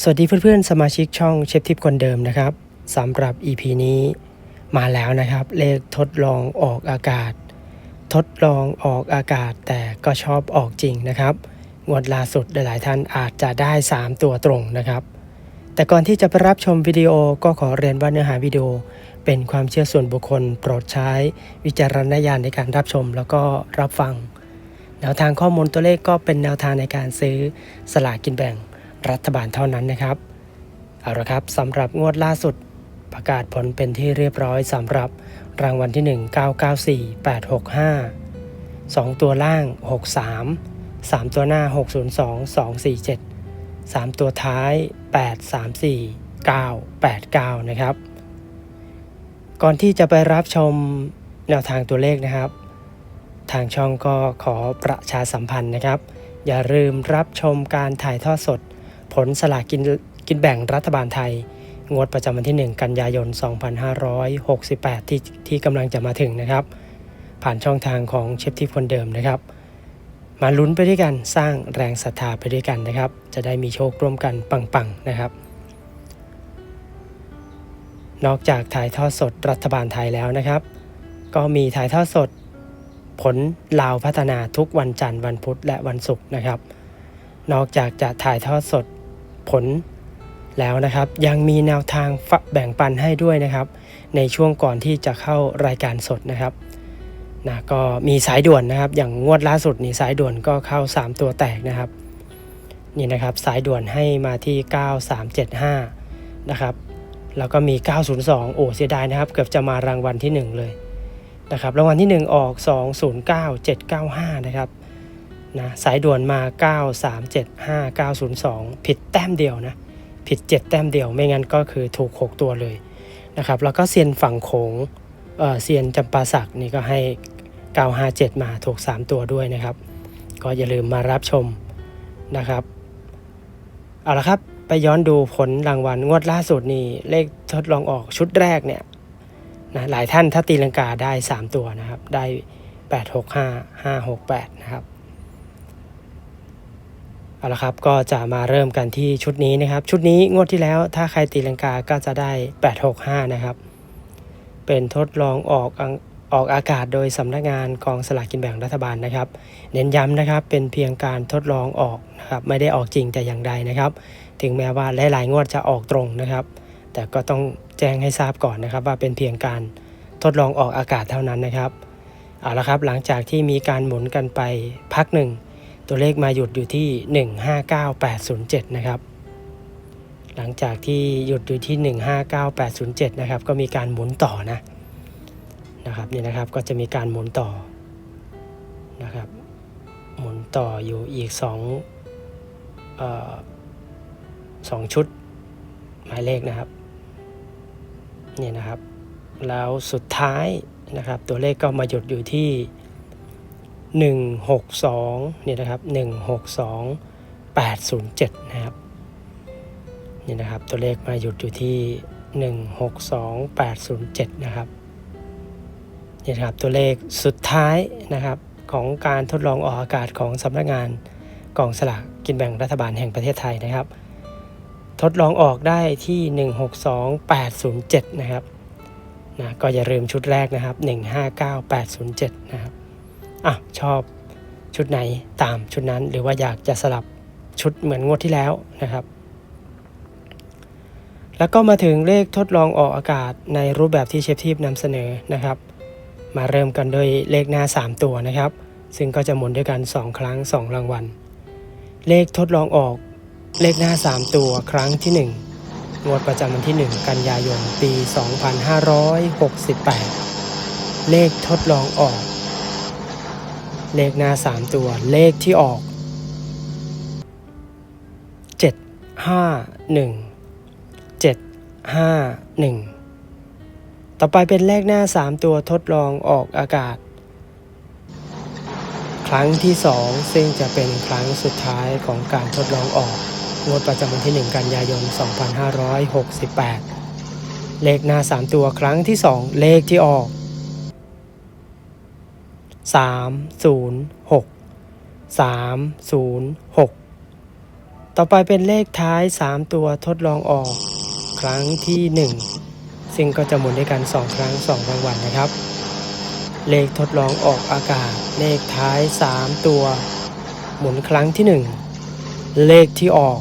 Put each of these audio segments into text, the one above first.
สวัสดีเพื่อนๆ สมาชิกช่องเชฟทิปคนเดิมนะครับสำหรับ EP นี้มาแล้วนะครับ เลขทดลองออกอากาศ ทดลองออกอากาศแต่ก็ชอบออกจริงนะครับงวดล่าสุดหลายๆท่านอาจจะได้ 3 ตัวตรงนะครับ แต่ก่อนที่จะไปรับชมวิดีโอก็ขอเรียนว่าเนื้อหาวิดีโอ เป็นความเชื่อส่วนบุคคล โปรดใช้วิจารณญาณในการรับชมแล้วก็รับฟัง แนวทางข้อมูลตัวเลขก็เป็นแนวทางในการซื้อสลากกินแบ่ง รัฐบาลเท่านั้นนะครับ เอาละครับสำหรับงวดล่าสุดประกาศผลเป็นที่เรียบร้อยสำหรับรางวัลที่ 1 994 865 2 ตัวล่าง 63 3 ตัวหน้า 602 247 3 ตัวท้าย 834 989 นะครับ ก่อนที่จะไปรับชมแนวทางตัวเลขนะครับ ทางช่องก็ขอประชาสัมพันธ์นะครับ อย่าลืมรับชมการถ่ายทอดสด ผลสลากกินกินแบ่งรัฐบาลไทย งวดประจำวันที่ 1 กันยายน 2568 ที่ที่กำลังจะมาถึงนะครับ ผ่านช่องทางของเชฟทิพคนเดิมนะครับ มาลุ้นไปด้วยกันสร้างแรงศรัทธาไปด้วยกันนะครับ จะได้มีโชคร่วมกันปังๆนะครับ นอกจากถ่ายทอดสดรัฐบาลไทยแล้วนะครับ ก็มีถ่ายทอดสดผลลาวพัฒนาทุกวันจันทร์วันพุธและวันศุกร์นะครับ นอกจากจะถ่ายทอดสด ผลแล้วนะครับ ยังมีแนวทางฝแบ่งปันให้ด้วยนะครับ ในช่วงก่อนที่จะเข้ารายการสดนะครับนะก็มีสายด่วนนะครับ อย่างงวดล่าสุดนี่สายด่วนก็เข้า 3 ตัวแตกนะครับนี่นะครับสายด่วนให้มาที่ 9375 นะครับแล้วก็มี 902 โอ้เสียดายนะครับ เกือบจะมารางวัลที่ 1 เลยนะครับรางวัลที่ 1 ออก 209795 นะครับ นะสายด่วนมา 9375902 ผิดแต้มเดียวนะผิด 7 แต้มเดียวไม่งั้นก็คือถูก 6 ตัวเลยนะครับแล้วก็เซียนฝั่งโขงเออเซียนจำปาสักนี่ก็ให้ 957 มาถูก 3 ตัวด้วยนะครับ ก็อย่าลืมมารับชมนะครับเอาละครับไปย้อนดูผลรางวัลงวดล่าสุดนี่เลขทดลองออกชุดแรกเนี่ยนะหลายท่านถ้าตีลังกาได้ 3 ตัวนะครับได้ 8 6 5 5 6 8 นะครับ เอาละครับก็จะมาเริ่มกันที่ชุดนี้นะครับ ชุดนี้งวดที่แล้วถ้าใครตีลังกาก็จะได้ 8 6 5 นะครับ เป็นทดลองออกอังออกอากาศโดยสำนักงานกองสลากกินแบ่งรัฐบาลนะครับ เน้นย้ำนะครับเป็นเพียงการทดลองออกนะครับไม่ได้ออกจริงแต่อย่างใดนะครับ ถึงแม้ว่าหลายๆงวดจะออกตรงนะครับ แต่ก็ต้องแจ้งให้ทราบก่อนนะครับ ว่าเป็นเพียงการทดลองออกอากาศเท่านั้นนะครับเอาละครับหลังจากที่มีการหมุนกันไปพักหนึ่ง ตัวเลขมาหยุดอยู่ที่ 159807 นะครับ หลังจากที่หยุดอยู่ที่ 159807 นะครับ ก็มีการหมุนต่อนะ นะครับนี่นะครับ ก็จะมีการหมุนต่อ นะครับ หมุนต่ออยู่อีก2เอ่อสองชุดหมายเลขนะครับ นี่นะครับ แล้วสุดท้ายนะครับ ตัวเลขก็มาหยุดอยู่ที่ 162นี่นะครับ162 807นะครับนี่นะครับตัวเลขมาหยุดอยู่ที่ 162 807นะครับนี่นะครับตัวเลขสุดท้ายนะครับของการทดลองออกอากาศของสำนักงานกองสลากกินแบ่งรัฐบาลแห่งประเทศไทยนะครับ ทดลองออกได้ที่ 162807 นะครับนะก็อย่าลืมชุดแรกนะครับ 159807 นะครับ อะชอบชุดไหนตามชุดนั้น หรือว่าอยากจะสลับชุดเหมือนงวดที่แล้วนะครับ แล้วก็มาถึงเลขทดลองออกอากาศในรูปแบบที่เชฟทีพนำเสนอนะครับ มาเริ่มกันโดยเลขหน้า 3 ตัวนะครับ ซึ่งก็จะหมุนด้วยกัน 2 ครั้ง 2 รางวัล เลขทดลองออกเลขหน้า 3 ตัวครั้งที่ 1งวดประจำวันที่ 1 กันยายน ปี 2568 เลขทดลองออก เลขหน้า 3 ตัวเลขที่ออก 7 5 1 7 5 1 ต่อไปเป็นเลขหน้า 3 ตัวทดลองออกอากาศ ครั้งที่ 2 ซึ่งจะเป็นครั้งสุดท้ายของการทดลองออกงวดประจำวันที่ 1 กันยายน 2568 เลขหน้า 3 ตัวครั้งที่ 2 เลขที่ออก 3 0 6 3 0 6ต่อไปเป็นเลขท้าย3ตัวทดลองออก ครั้งที่1ซึ่งก็จะหมุนด้วยกัน2ครั้ง2รางวัลนะครับ เลขทดลองออกอากาศ เลขท้าย3ตัว หมุนครั้งที่1เลขที่ออก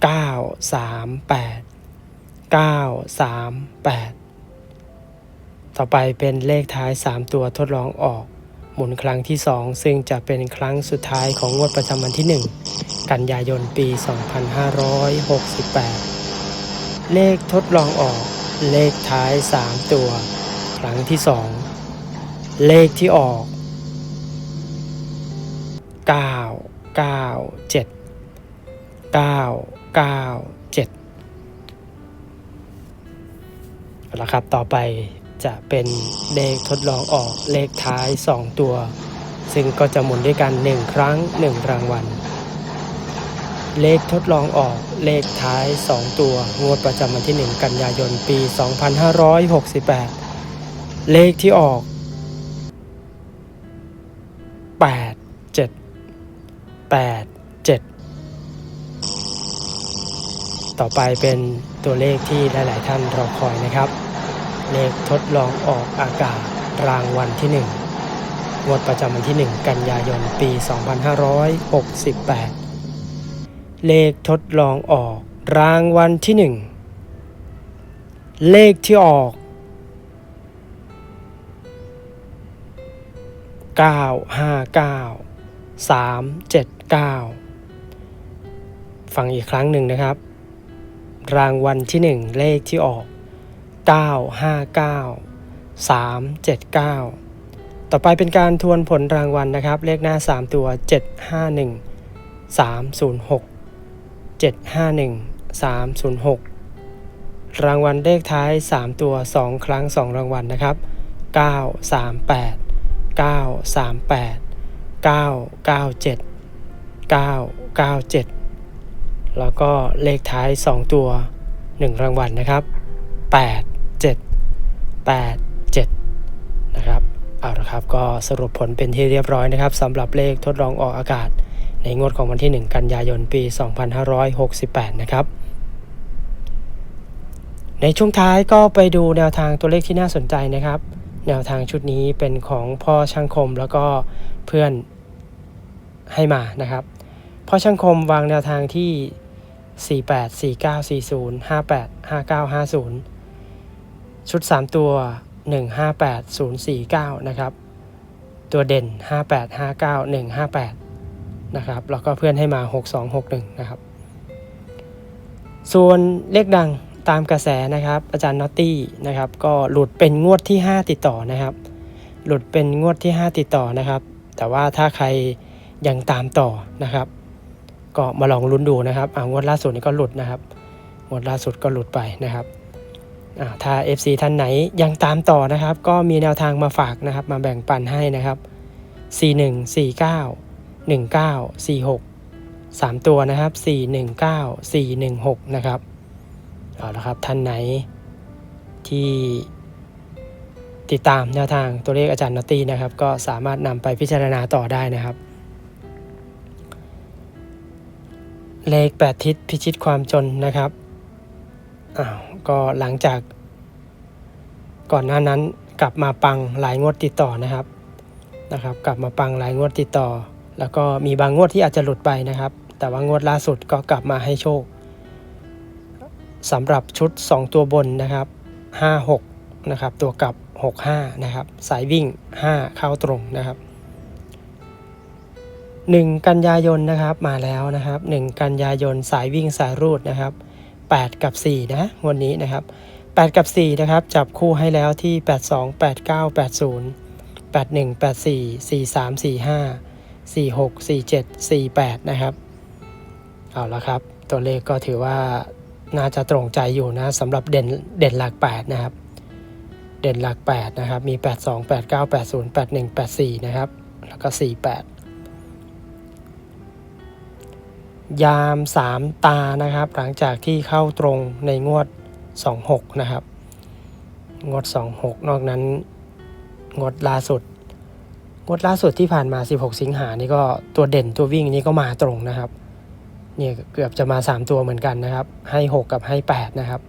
9 3 8 9 3 8 ต่อไปเป็นเลขท้าย 3 ตัวทดลองออก หมุนครั้งที่ 2 ซึ่งจะเป็นครั้งสุดท้ายของงวดประจำวันที่ 1 กันยายนปี 2568 เลขทดลองออก เลขท้าย 3 ตัว ครั้งที่ 2 เลขที่ออก 9 9 7 9 9 7เอาละครับ ต่อไป จะเป็นเลขทดลองออกเลขท้าย 2 ตัว ซึ่งก็จะหมุนด้วยกัน 1 ครั้ง 1 รางวัล เลขทดลองออกเลขท้าย 2 ตัวงวดประจำวันที่ 1 กันยายนปี 2568 เลขที่ออก 8 7 8 7 ต่อไปเป็นตัวเลขที่หลาย ๆ ท่านรอคอยนะครับ เลขทดลองออกอากาศรางวัลที่1งวดประจำวันที่ 1 กันยายนปี 2568 เลขทดลองออกรางวัลที่ 1 เลขที่ออก 959 379 ฟังอีกครั้งหนึ่งนะครับ รางวัลที่ 1 เลขที่ออก 959 379 ต่อไปเป็นการทวนผลรางวัลนะครับ เลขหน้า 3 ตัว 751 306 751 306 รางวัลเลขท้าย 3 ตัว 2 ครั้ง 2 รางวัลนะครับ 938 938 997 997 แล้วก็เลขท้าย 2 ตัว 1 รางวัลนะครับ 8 8 7 นะครับเอาละครับก็สรุปผลเป็นที่เรียบร้อยนะครับสำหรับเลขทดลองออกอากาศ ในงวดของวันที่ 1 กันยายนปี 2568 นะครับ ในช่วงท้ายก็ไปดูแนวทางตัวเลขที่น่าสนใจนะครับ แนวทางชุดนี้เป็นของพ่อช่างคมแล้วก็เพื่อนให้มานะครับพ่อช่างคมวางแนวทางที่ 48 49 40 58 59 50 ชุด 3 ตัว 158 049 นะครับ ตัวเด่น 58 59 158 นะครับ แล้วก็เพื่อนให้มา 6261 นะครับ ส่วนเลขดังตามกระแสนะครับ อาจารย์นอตตี้นะครับ ก็หลุดเป็นงวดที่ 5 ติดต่อนะครับ หลุดเป็นงวดที่ 5 ติดต่อนะครับ แต่ว่าถ้าใครยังตามต่อนะครับ ก็มาลองลุ้นดูนะครับอ่างวดล่าสุดนี่ก็หลุดนะครับงวดล่าสุดก็หลุดไปนะครับ ถ้า FC ท่านไหนยังตามต่อนะครับ ก็มีแนวทางมาฝากนะครับ มาแบ่งปันให้นะครับ 41 49 19 46 3 ตัวนะครับ 419 416 นะครับเอาละครับท่านไหนที่ติดตามแนวทางตัวเลขอาจารย์นอตตี้นะครับ ก็สามารถนำไปพิจารณาต่อได้นะครับ เลขแปดทิศพิชิตความจนนะครับอ้าว ก็หลังจาก ก่อนหน้านั้นกลับมาปังหลายงวดติดต่อนะครับนะครับ กลับมาปังหลายงวดติดต่อ แล้วก็มีบางงวดที่อาจจะหลุดไปนะครับ แต่ว่างวดล่าสุดก็กลับมาให้โชคสำหรับชุด 2 ตัวบนนะครับ 56 นะครับ ตัวกลับ 65 นะครับ สายวิ่ง 5 เข้าตรงนะครับ 1 กันยายนนะครับมาแล้วนะครับ 1 กันยายนสายวิ่งสายรูดนะครับ 8 กับ 4 นะ วันนี้นะครับ 8 กับ 4 นะครับ จับคู่ให้แล้วที่ 82 89 80 81 84 43 45 46 47 48 นะครับ เอาละครับ ตัวเลขก็ถือว่าน่าจะตรงใจอยู่นะสำหรับเด่นเด่นหลัก 8 นะครับ เด่นหลัก 8 นะครับ มี 82 89 80 81 84 นะครับ แล้วก็ 48 ยาม3ตานะครับ หลังจากที่เข้าตรงในงวด 26 นะครับ งวด 26 นอกนั้น งวดล่าสุด งวดล่าสุดที่ผ่านมา 16 สิงหานี่ก็ตัวเด่นตัววิ่งนี่ก็มาตรงนะครับเนี่ยเกือบจะมา 3 ตัวเหมือนกันนะครับ ให้ 6 กับให้ 8 นะครับ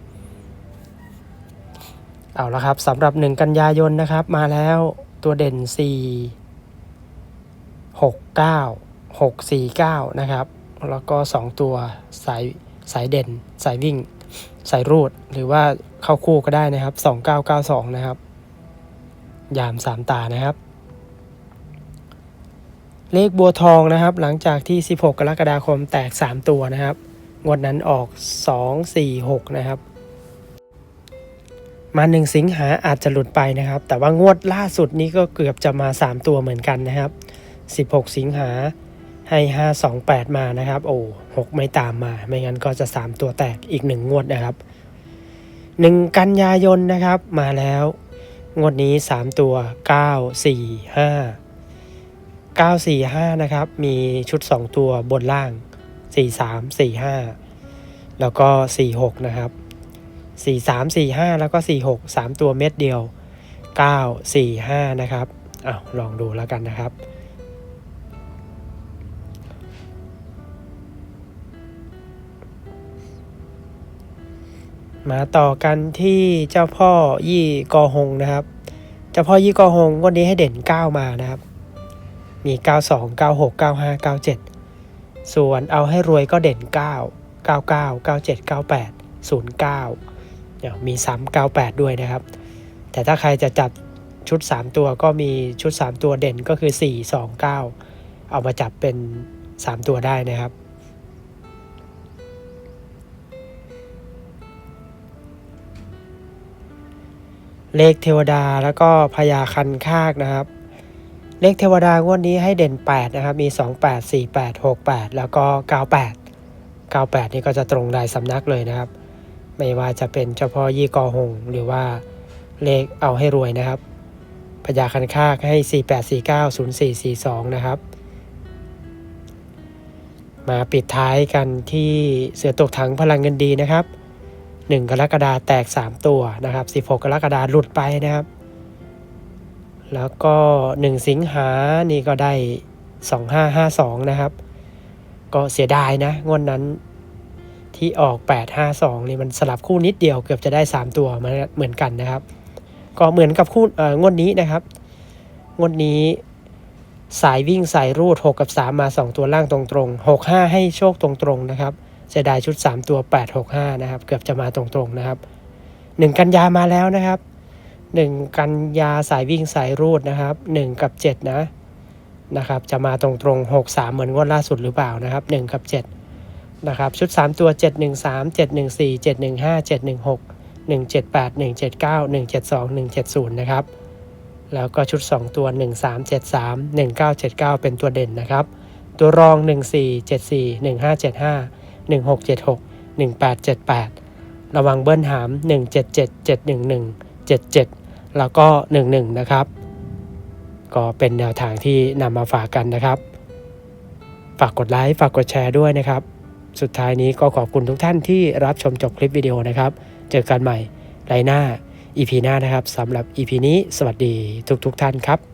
เอาละครับสำหรับ 1 กันยายนนะครับ มาแล้วตัวเด่น 4 6 9 6 4 9 นะครับ แล้วก็ 2 ตัวสายสายเด่น สายวิ่ง สายรูด หรือว่าเข้าคู่ก็ได้นะครับ 2992 นะครับ ยาม 3 ตานะครับ เลขบัวทองนะครับ หลังจากที่ 16 กรกฎาคมแตก 3 ตัวนะครับ งวดนั้นออก 2 4 6 นะครับ มา1สิงหาอาจจะหลุดไปนะครับ แต่ว่างวดล่าสุดนี้ก็เกือบจะมา 3 ตัวเหมือนกันนะครับ 16 สิงหา ให้ 5 2 8 มานะครับ โอ้6ไม่ตามมา ไม่งั้นก็จะ 3 ตัวแตกอีก 1 งวดนะครับ 1 กันยายนนะครับมาแล้ว งวดนี้ 3 ตัว 9 4 5 945 นะครับ มีชุด 2 ตัวบนล่าง 43 45 แล้วก็ 46 นะครับ 43 45 แล้วก็ 46 3 ตัวเม็ดเดียว 9 45 นะครับอ้าวลองดูแล้วกันนะครับ มาต่อกันที่เจ้าพ่อยี่กอหงนะครับ เจ้าพ่อยี่กอหงวันนี้ให้เด่น 9 มานะครับ มี 92 96 95 97 ส่วนเอาให้รวยก็เด่น 9 99 97 98 09เดี๋ยวมีซ้ำ98 ด้วยนะครับ แต่ถ้าใครจะจับชุด 3 ตัวก็มีชุด 3 ตัวเด่นก็คือ 4 2 9 เอามาจับเป็น 3 ตัวได้นะครับ เลขเทวดาแล้วก็พญาคันคากนะครับ เลขเทวดางวดนี้ให้เด่น 8 นะครับ มี 28 48 68 แล้วก็ 98 98 นี่ก็จะตรงได้สำนักเลยนะครับ ไม่ว่าจะเป็นเจ้าพ่อยี่กอหง หรือว่าเลขเอาให้รวยนะครับพญาคันคากให้ 4849 0442 นะครับ มาปิดท้ายกันที่เสือตกถังพลังเงินดีนะครับ 1 กรกฎาแตก 3 ตัวนะครับ 16 กรกฎาหลุดไปนะครับ แล้วก็ 1 สิงหานี่ก็ได้ 2552 นะครับ ก็เสียดายนะงวดนนั้นที่ออก 852 นี่มันสลับคู่นิดเดียวเกือบจะได้ 3 ตัวมาเหมือนกันนะครับ ก็เหมือนกับคู่เอองวดนี้นะครับงวดนี้สายวิ่งสายรูด 6 กับ 3 มา 2 ตัวล่างตรงๆ 6 5 ให้โชคตรงๆนะครับ เสียดายชุด 3 ตัว 865 นะครับ เกือบจะมาตรงๆนะครับ 1 กันยามาแล้วนะครับ 1 กันยาสายวิ่งสายรูดนะครับ 1 กับ 7 นะนะครับ จะมาตรงๆ 6 3 เหมือนงวดล่าสุดหรือเปล่านะครับ 1 กับ 7 นะครับ ชุด 3 ตัว 713 714 715 716 178 179 172 170 นะครับ แล้วก็ชุด 2 ตัว 1373 1979 เป็นตัวเด่นนะครับ ตัวรอง 1474 1575 1676 1878 ระวังเบิ้ลหาม 177 711 77 แล้วก็ 11 นะครับ ก็เป็นแนวทางที่นำมาฝากกันนะครับ ฝากกดไลค์ฝากกดแชร์ด้วยนะครับ สุดท้ายนี้ก็ขอบคุณทุกท่านที่รับชมจบคลิปวิดีโอนะครับ เจอกันใหม่ไรหน้า EP หน้านะครับสำหรับ EP นี้สวัสดีทุกๆทท่านครับ